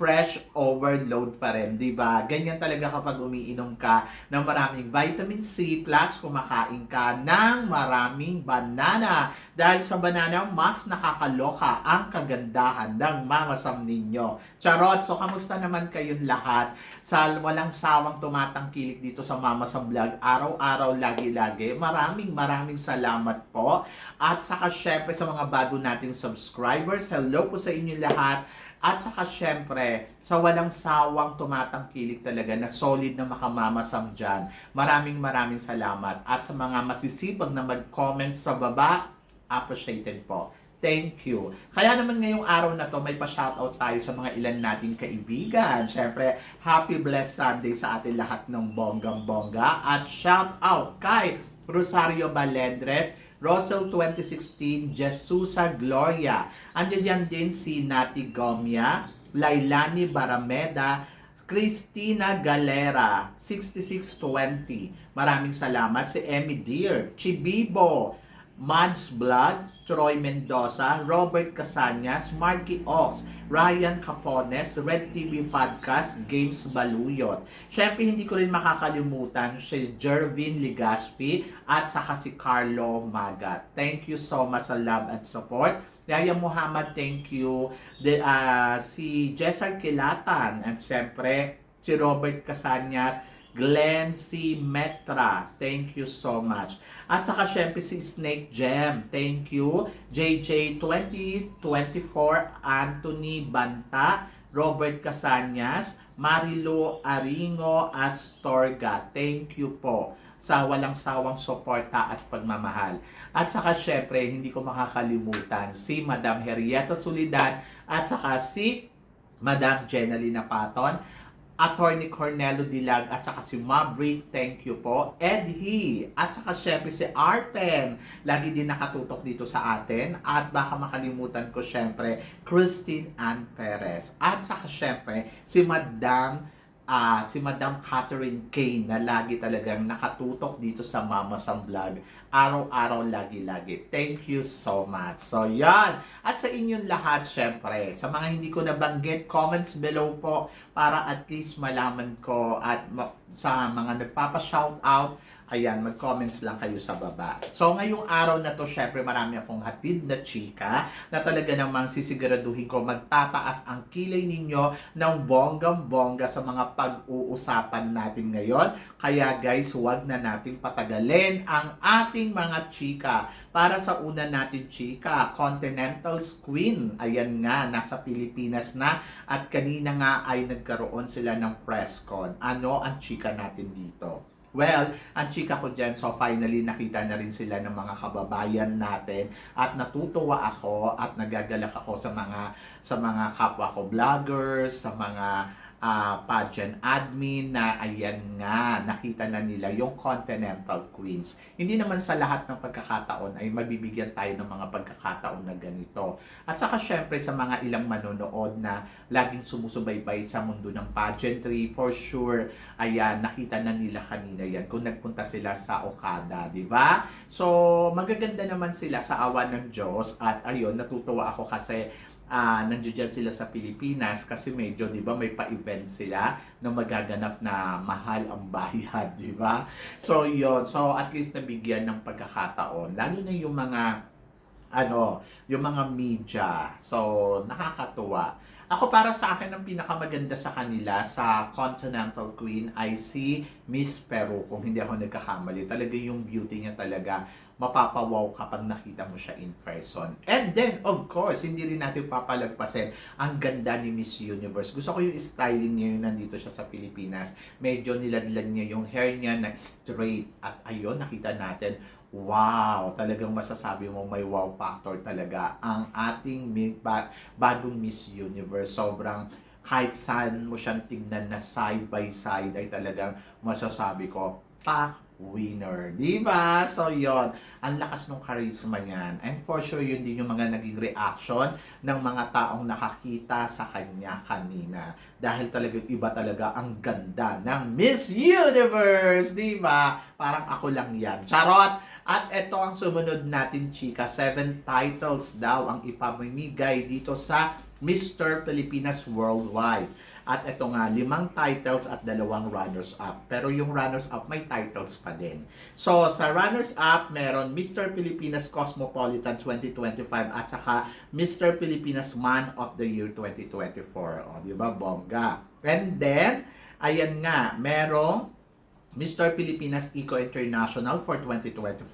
fresh overload pa rin, di ba? Ganyan talaga kapag umiinom ka ng maraming vitamin C plus kumakain ka ng maraming banana. Dahil sa banana, mas nakakaloka ang kagandahan ng mamasam ninyo. Charot! So, kamusta naman kayong lahat sa walang sawang tumatangkilik dito sa Mamasam Vlog? Araw-araw, lagi-lagi. Maraming maraming salamat po. At saka syempre sa mga bago nating subscribers, hello po sa inyo lahat. At saka syempre, sa walang sawang tumatangkilik talaga na solid na makamamasam dyan. Maraming maraming salamat. At sa mga masisipag na mag-comment sa baba, appreciated po. Thank you. Kaya naman ngayong araw na to, may pa-shoutout tayo sa mga ilan nating kaibigan. Syempre, happy blessed Sunday sa atin lahat ng bonggang-bongga. At shoutout kay Rosario Balendres, Rosel 2016, Jesusa Gloria. Andiyan dyan din si Nati Gomia, Lailani Barameda, Christina Galera, 6620. Maraming salamat. Si Emmy Deer, Chibibo, Mads Blood, Troy Mendoza, Robert Casanyas, Marky Ox, Ryan Capones, Red TV Podcast, Games Baluyot. Siyempre, hindi ko rin makakalimutan si Jervin Ligaspi at saka si Carlo Magat. Thank you so much sa love and support. Yaya Muhammad, thank you. The, ah, si Jessar Kilatan at siyempre si Robert Casanyas, Glenn C. Metra, thank you so much. At saka syempre si Snake Gem, thank you. JJ 2024, Anthony Banta, Robert Casanyas, Marilo Aringo Astorga, thank you po sa walang sawang suporta at pagmamahal. At saka syempre, hindi ko makakalimutan si Madam Henrietta Solidad at saka si Madam Jenalina Paton, Attorney Cornelo Dilag at saka si Mabry, thank you po. Ed He, at saka syempre si Arpen, lagi din nakatutok dito sa atin. At baka makalimutan ko syempre, Christine Ann Perez. At saka syempre, si Madam ah si Madam Catherine Kane na lagi talagang nakatutok dito sa Mama Sam Vlog. Araw-araw, lagi-lagi. Thank you so much. So, yan. At sa inyong lahat, syempre, sa mga hindi ko nabanggit, comments below po para at least malaman ko at sa mga nagpapa-shoutout, ayan, mag-comments lang kayo sa baba. So, ngayong araw na to, syempre, marami akong hatid na chika na talaga namang sisiguraduhin ko magtataas ang kilay ninyo ng bonggang-bongga sa mga pag-uusapan natin ngayon. Kaya guys, huwag na nating patagalin ang ating mga chika. Para sa una natin chika, Continental's Queen. Ayan nga, nasa Pilipinas na at kanina nga ay nagkaroon sila ng press con. Ano ang chika natin dito? Well, ang chika ko dyan, so finally nakita na rin sila ng mga kababayan natin. At natutuwa ako at nagagalak ako sa mga sa mga kapwa ko vloggers, sa mga ah, pageant admin na ayan nga, nakita na nila yung Continental Queens. Hindi naman sa lahat ng pagkakataon ay mabibigyan tayo ng mga pagkakataon na ganito. At saka syempre sa mga ilang manonood na laging sumusubaybay sa mundo ng pageantry, for sure, ayan, nakita na nila kanina yan kung nagpunta sila sa Okada, di ba? So, magaganda naman sila sa awa ng Diyos at ayun, natutuwa ako kasi ah nandiyan sila sa Pilipinas kasi medyo 'di ba may pa-event sila na magaganap na mahal ang bayad, 'di ba? So 'yon. So at least nabigyan ng pagkakataon lalo na yung mga ano, yung mga media. So nakakatuwa. Ako para sa akin ang pinakamaganda sa kanila sa Continental Queen ay si Miss Peru kung hindi ako nagkakamali. Talaga yung beauty niya talaga mapapawaw kapag nakita mo siya in person. And then, of course, hindi rin natin papalagpasin ang ganda ni Miss Universe. Gusto ko yung styling niya yung nandito siya sa Pilipinas. Medyo niladlan niya yung hair niya na straight. At ayun, nakita natin, wow, talagang masasabi mo may wow factor talaga ang ating bagong Miss Universe. Sobrang kahit saan mo siyang tignan na side by side ay talagang masasabi ko, pak winner. Di ba? So, yon Ang lakas ng charisma niyan. And for sure, yun din yung mga naging reaction ng mga taong nakakita sa kanya kanina. Dahil talagang iba talaga ang ganda ng Miss Universe. Di ba? Parang ako lang yan. Charot! At ito ang sumunod natin, chika. Seven titles daw ang ipamimigay dito sa Mr. Pilipinas Worldwide. At ito nga, limang titles at dalawang runners-up. Pero yung runners-up may titles pa din. So, sa runners-up, meron Mr. Pilipinas Cosmopolitan 2025 at saka Mr. Pilipinas Man of the Year 2024. O, di ba? Bongga. And then, ayan nga, merong Mr. Pilipinas Eco International for 2025,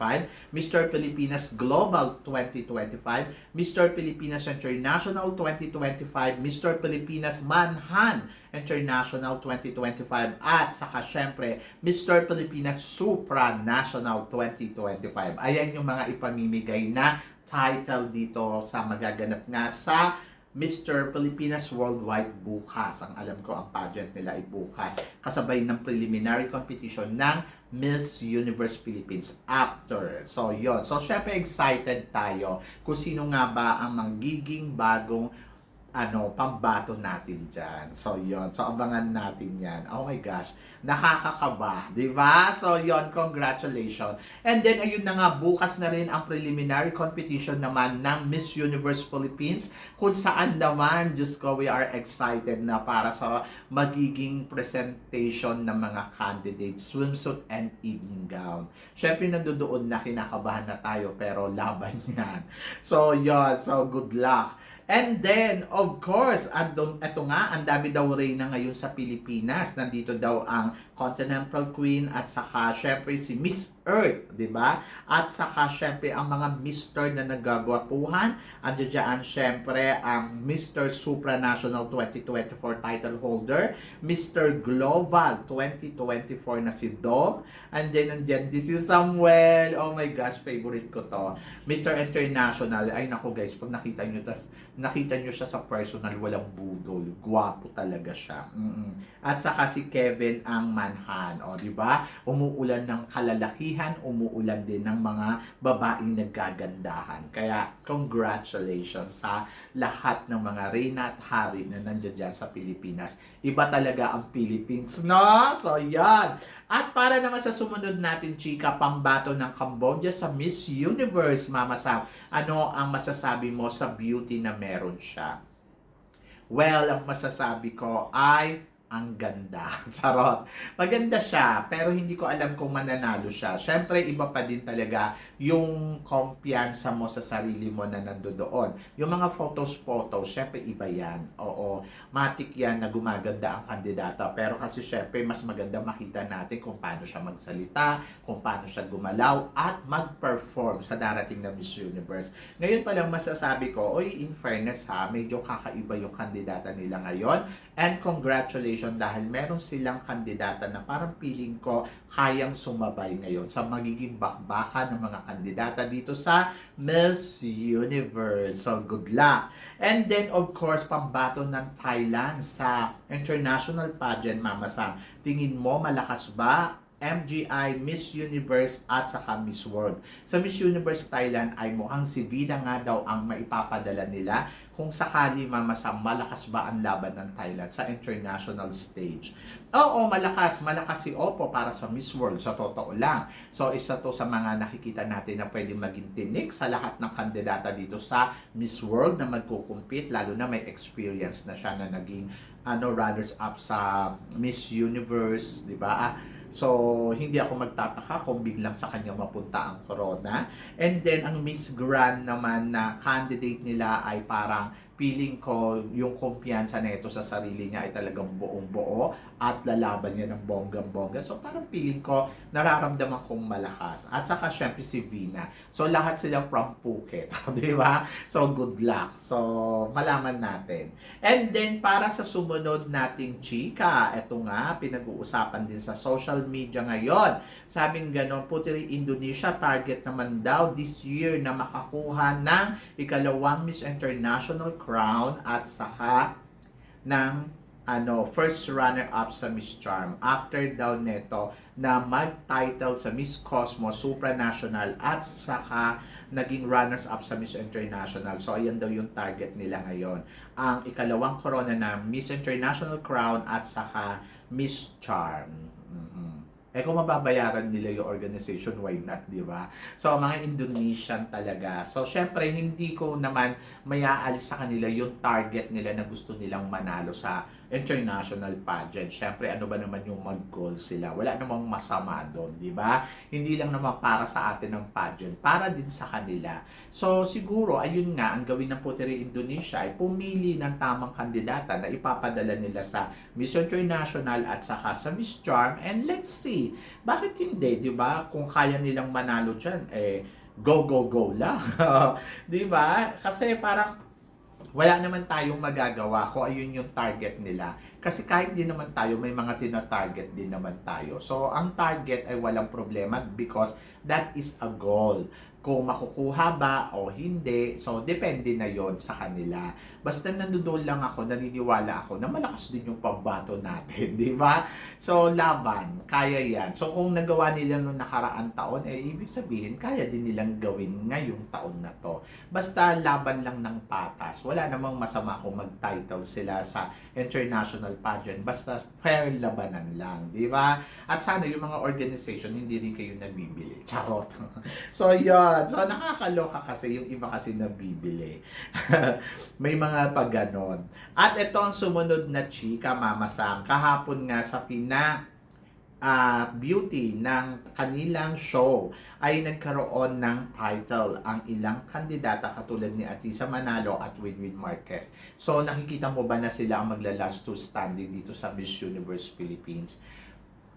Mr. Pilipinas Global 2025, Mr. Pilipinas International 2025, Mr. Pilipinas Manhan International 2025, at saka syempre, Mr. Pilipinas Supranational 2025. Ayan yung mga ipamimigay na title dito sa magaganap nga sa Mr. Pilipinas Worldwide bukas. Ang alam ko, ang pageant nila ay bukas. Kasabay ng preliminary competition ng Miss Universe Philippines after. So, yon So, syempre excited tayo kung sino nga ba ang magiging bagong ano, pambato natin dyan. So, yon So, abangan natin yan. Oh my gosh. Nakakakaba. ba? So, yon Congratulations. And then, ayun na nga, bukas na rin ang preliminary competition naman ng Miss Universe Philippines kung saan naman, Diyos ko, we are excited na para sa magiging presentation ng mga candidates, swimsuit and evening gown. Siyempre, nandoon na kinakabahan na tayo, pero laban yan. So, yon So, good luck. And then, of course, andun, eto nga, ang dami daw reyna ngayon sa Pilipinas. Nandito daw ang Continental Queen at saka syempre si Miss Earth, di ba? At saka syempre ang mga Mr. na nagagwapuhan. Andiyan dyan syempre ang Mr. Supranational 2024 title holder, Mr. Global 2024 na si Dom. And then nandiyan, this is Samuel. Oh my gosh, favorite ko to. Mr. International. Ay nako guys, pag nakita nyo, tas nakita nyo siya sa personal, walang budol. Gwapo talaga siya. Mm-mm. At saka si Kevin ang manhan. O, di ba? Umuulan ng kalalakihan, umuulan din ng mga babaeng nagkagandahan. Kaya, congratulations sa lahat ng mga reyna at hari na nandiyan dyan sa Pilipinas. Iba talaga ang Philippines, no? So, yan. At para naman sa sumunod natin, chika, pambato ng Cambodia sa Miss Universe, Mama Sam. Ano ang masasabi mo sa beauty na meron siya? Well, ang masasabi ko ay ang ganda. Charot. Maganda siya, pero hindi ko alam kung mananalo siya. Siyempre, iba pa din talaga yung kumpiyansa mo sa sarili mo na nandoon. Yung mga photos-photos, siyempre iba yan. Oo, matik yan na gumaganda ang kandidata. Pero kasi siyempre, mas maganda makita natin kung paano siya magsalita, kung paano siya gumalaw, at mag-perform sa darating na Miss Universe. Ngayon pa lang masasabi ko, oy, in fairness ha, medyo kakaiba yung kandidata nila ngayon. And congratulations dahil meron silang kandidata na parang feeling ko kayang sumabay ngayon sa magiging bakbaka ng mga kandidata dito sa Miss Universe. So, good luck. And then, of course, pambato ng Thailand sa international pageant, Mama Sam. Tingin mo, malakas ba MGI, Miss Universe at saka Miss World. Sa Miss Universe Thailand ay mukhang si Vida nga daw ang maipapadala nila kung sakali mamasa malakas ba ang laban ng Thailand sa international stage. Oo, malakas. Malakas si Oppo para sa Miss World. Sa totoo lang. So, isa to sa mga nakikita natin na pwede maging tinik sa lahat ng kandidata dito sa Miss World na magkukumpit, lalo na may experience na siya na naging ano runners up sa Miss Universe, di ba? So, hindi ako magtataka kung biglang sa kanya mapunta ang corona. And then, ang Miss Grand naman na candidate nila ay parang feeling ko yung kumpiyansa na ito sa sarili niya ay talagang buong buo at lalaban niya ng bonggang-bongga. So parang feeling ko nararamdaman kong malakas. At saka syempre si Vina. So lahat sila from Phuket. di ba? So good luck. So malaman natin. And then para sa sumunod nating chika, eto nga, pinag-uusapan din sa social media ngayon. Sabing ganon, Putri Indonesia target naman daw this year na makakuha ng ikalawang Miss International crown at saka ng ano, first runner-up sa Miss Charm. After daw neto na mag-title sa Miss Cosmos, Supranational at saka naging runners-up sa Miss International. So, ayan daw yung target nila ngayon. Ang ikalawang corona na Miss International Crown at saka Miss Charm. Mhm. Eh kung mababayaran nila yung organization, why not, di ba? So, mga Indonesian talaga. So, syempre, hindi ko naman mayaalis sa kanila yung target nila na gusto nilang manalo sa international pageant. Syempre, ano ba naman yung mag-goal sila? Wala namang masama doon, di ba? Hindi lang naman para sa atin ang pageant, para din sa kanila. So, siguro, ayun nga, ang gawin ng Puteri Indonesia ay pumili ng tamang kandidata na ipapadala nila sa Miss International at saka sa Miss Charm and let's see, bakit hindi, di ba? Kung kaya nilang manalo dyan, eh, go, go, go lang. di ba? Kasi parang wala naman tayong magagawa kung ayun yung target nila. Kasi kahit din naman tayo, may mga tina-target din naman tayo. So, ang target ay walang problema because that is a goal. Kung makukuha ba o hindi, so depende na yon sa kanila. Basta nandoon lang ako, naniniwala ako na malakas din yung pambato natin, di ba? So, laban, kaya yan. So, kung nagawa nila noong nakaraan taon, eh, ibig sabihin, kaya din nilang gawin ngayong taon na to. Basta laban lang ng patas. Wala namang masama kung mag-title sila sa international pageant. Basta fair labanan lang, di ba? At sana yung mga organization, hindi rin kayo nabibili. Charot. so, yun. So, nakakaloka kasi yung iba kasi nabibili. May mga pag ganon. At ito ang sumunod na chika, Mama Sam. Kahapon nga sa pina ah, beauty ng kanilang show ay nagkaroon ng title ang ilang kandidata katulad ni Atisa Manalo at Winwin Marquez. So nakikita mo ba na sila ang magla-last two standing dito sa Miss Universe Philippines?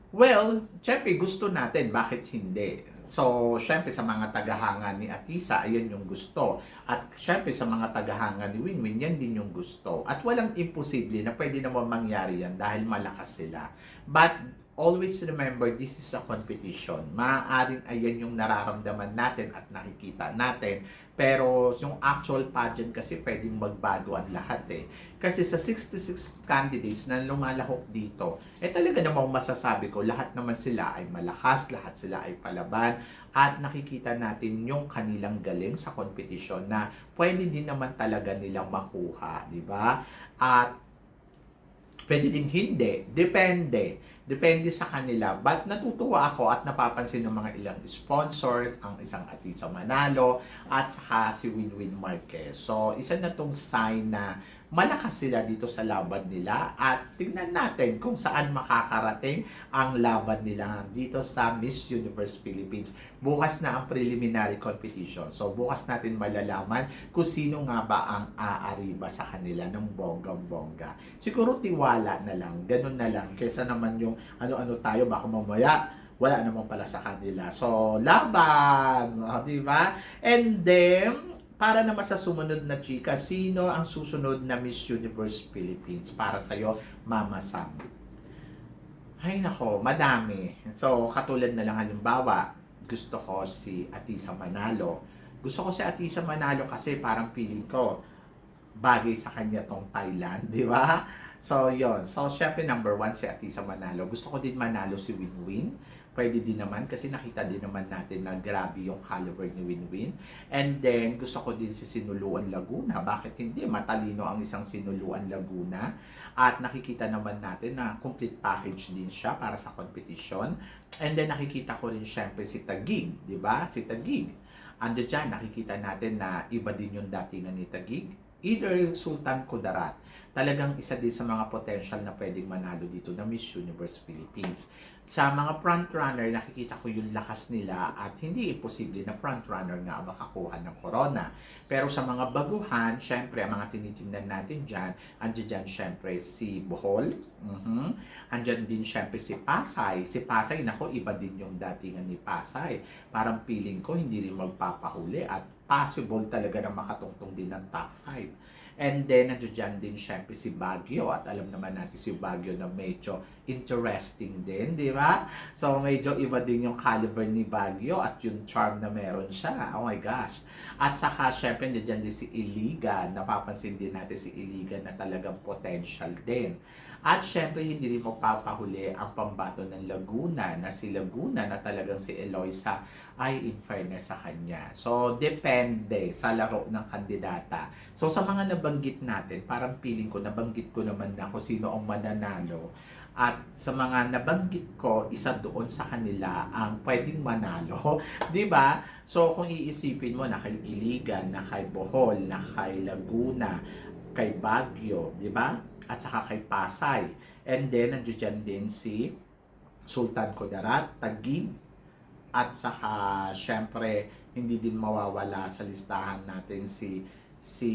Well, syempre gusto natin, bakit hindi? So, syempre sa mga tagahanga ni Atisa, ayan yung gusto. At syempre sa mga tagahanga ni Winwin, yan din yung gusto. At walang imposible na pwede naman mangyari yan dahil malakas sila. But always remember, this is a competition. Maaaring ayan yung nararamdaman natin at nakikita natin. Pero yung actual pageant kasi pwedeng magbago ang lahat eh. Kasi sa 66 candidates na lumalahok dito, eh talaga namang masasabi ko, lahat naman sila ay malakas, lahat sila ay palaban, at nakikita natin yung kanilang galing sa competition na pwede din naman talaga nilang makuha, di ba? At pwede din hindi, depende. Depende sa kanila. But natutuwa ako at napapansin ng mga ilang sponsors, ang isang Atisa Manalo, at saka si Winwin Marquez. So, isa na tong sign na malakas sila dito sa laban nila at tingnan natin kung saan makakarating ang laban nila dito sa Miss Universe Philippines. Bukas na ang preliminary competition. So bukas natin malalaman kung sino nga ba ang aariba sa kanila ng bonggang-bongga. Siguro tiwala na lang, ganun na lang, kesa naman yung ano-ano tayo, baka mamaya wala naman pala sa kanila. So, laban! O, di ba? And then, para naman sa sumunod na chika, sino ang susunod na Miss Universe Philippines para sa'yo, Mama Sam? Ay nako, madami. So, katulad na lang halimbawa, gusto ko si Atisa Manalo. Gusto ko si Atisa Manalo kasi parang feeling ko, bagay sa kanya tong Thailand, di ba? So, yon So, syempre number one si Atisa Manalo. Gusto ko din manalo si Winwin. Pwede din naman kasi nakita din naman natin na grabe yung caliber ni Winwin. And then, gusto ko din si Sinuluan Laguna. Bakit hindi? Matalino ang isang Sinuluan Laguna. At nakikita naman natin na complete package din siya para sa competition. And then, nakikita ko rin syempre si Tagig. di ba? Si Tagig. Ando dyan, nakikita natin na iba din yung datingan ni Tagig. Either Sultan Kudarat talagang isa din sa mga potential na pwedeng manalo dito na Miss Universe Philippines. Sa mga front runner, nakikita ko yung lakas nila at hindi imposible na front runner nga makakuha ng corona. Pero sa mga baguhan, syempre, ang mga tinitingnan natin dyan, andyan dyan syempre si Bohol, mhm andyan din syempre si Pasay. Si Pasay, nako, iba din yung datingan ni Pasay. Parang feeling ko, hindi rin magpapahuli at possible talaga na makatungtong din ng top 5. And then, nandiyan din syempre si Baguio. At alam naman natin si Baguio na medyo interesting din, di ba? So, medyo iba din yung caliber ni Baguio at yung charm na meron siya. Oh my gosh. At saka, syempre, nandiyan din si Iligan. Napapansin din natin si Iligan na talagang potential din. At syempre, hindi rin mo papahuli ang pambato ng Laguna na si Laguna na talagang si Eloisa ay in fairness sa kanya. So, depende sa laro ng kandidata. So, sa mga nabanggit natin, parang feeling ko, nabanggit ko naman na kung sino ang mananalo. At sa mga nabanggit ko, isa doon sa kanila ang pwedeng manalo. ba? So, kung iisipin mo na kay Iligan, na kay Bohol, na kay Laguna, kay Baguio, 'di ba? At saka kay Pasay. And then, nandiyo dyan din si Sultan Kudarat, Taguig, at saka, syempre, hindi din mawawala sa listahan natin si si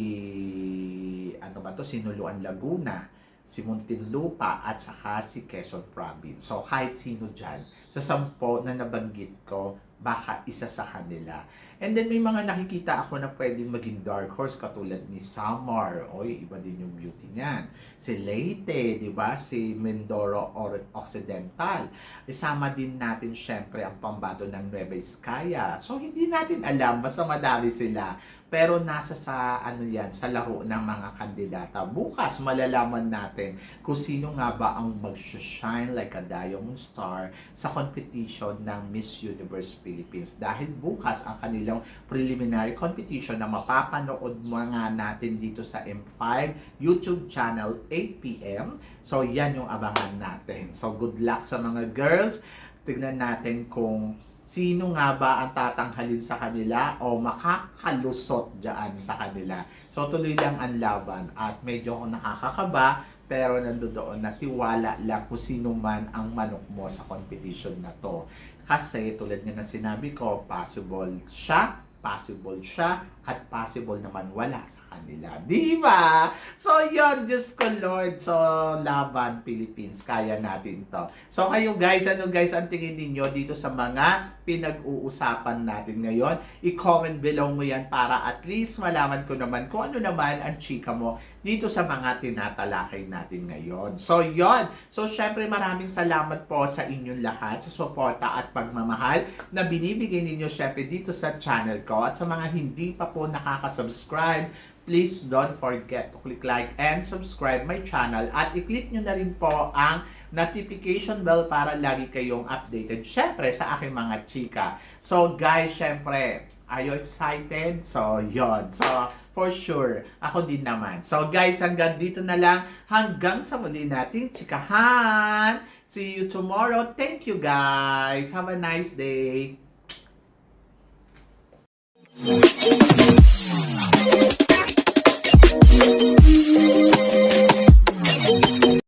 ano ba to Sinuluan Laguna si Muntinlupa at saka si Quezon Province. So kahit sino dyan, sa sampo na nabanggit ko, baka isa sa kanila. And then may mga nakikita ako na pwedeng maging dark horse katulad ni Samar. Oy, iba din yung beauty niyan. Si Leyte, di ba? Si Mindoro or Occidental. Isama din natin syempre ang pambato ng Nueva Ecija. So hindi natin alam, basta madami sila. Pero nasa sa ano yan, sa laro ng mga kandidata. Bukas malalaman natin kung sino nga ba ang mag-shine like a diamond star sa competition ng Miss Universe Philippines. Dahil bukas ang kanilang preliminary competition na mapapanood mo nga natin dito sa M5 YouTube channel 8pm. So yan yung abangan natin. So good luck sa mga girls. Tignan natin kung sino nga ba ang tatanghalin sa kanila o makakalusot dyan sa kanila. So tuloy lang ang laban at medyo ako nakakakaba pero nandoon na tiwala lang kung sino man ang manok mo sa competition na to. Kasi tulad nga na sinabi ko, possible siya, possible siya, at possible naman wala sa kanila. Di ba? So, yun, Diyos ko Lord. So, laban, Philippines. Kaya natin to. So, kayo guys, ano guys ang tingin ninyo dito sa mga pinag-uusapan natin ngayon? I-comment below mo yan para at least malaman ko naman kung ano naman ang chika mo dito sa mga tinatalakay natin ngayon. So, yon So, syempre maraming salamat po sa inyong lahat sa suporta at pagmamahal na binibigay ninyo syempre dito sa channel ko at sa mga hindi pa po nakaka-subscribe please don't forget to click like and subscribe my channel at i-click nyo na rin po ang notification bell para lagi kayong updated. Siyempre, sa aking mga chika. So, guys, siyempre, are you excited? So, yon So, for sure, ako din naman. So, guys, hanggang dito na lang. Hanggang sa muli nating chikahan. See you tomorrow. Thank you, guys. Have a nice day. Thank you.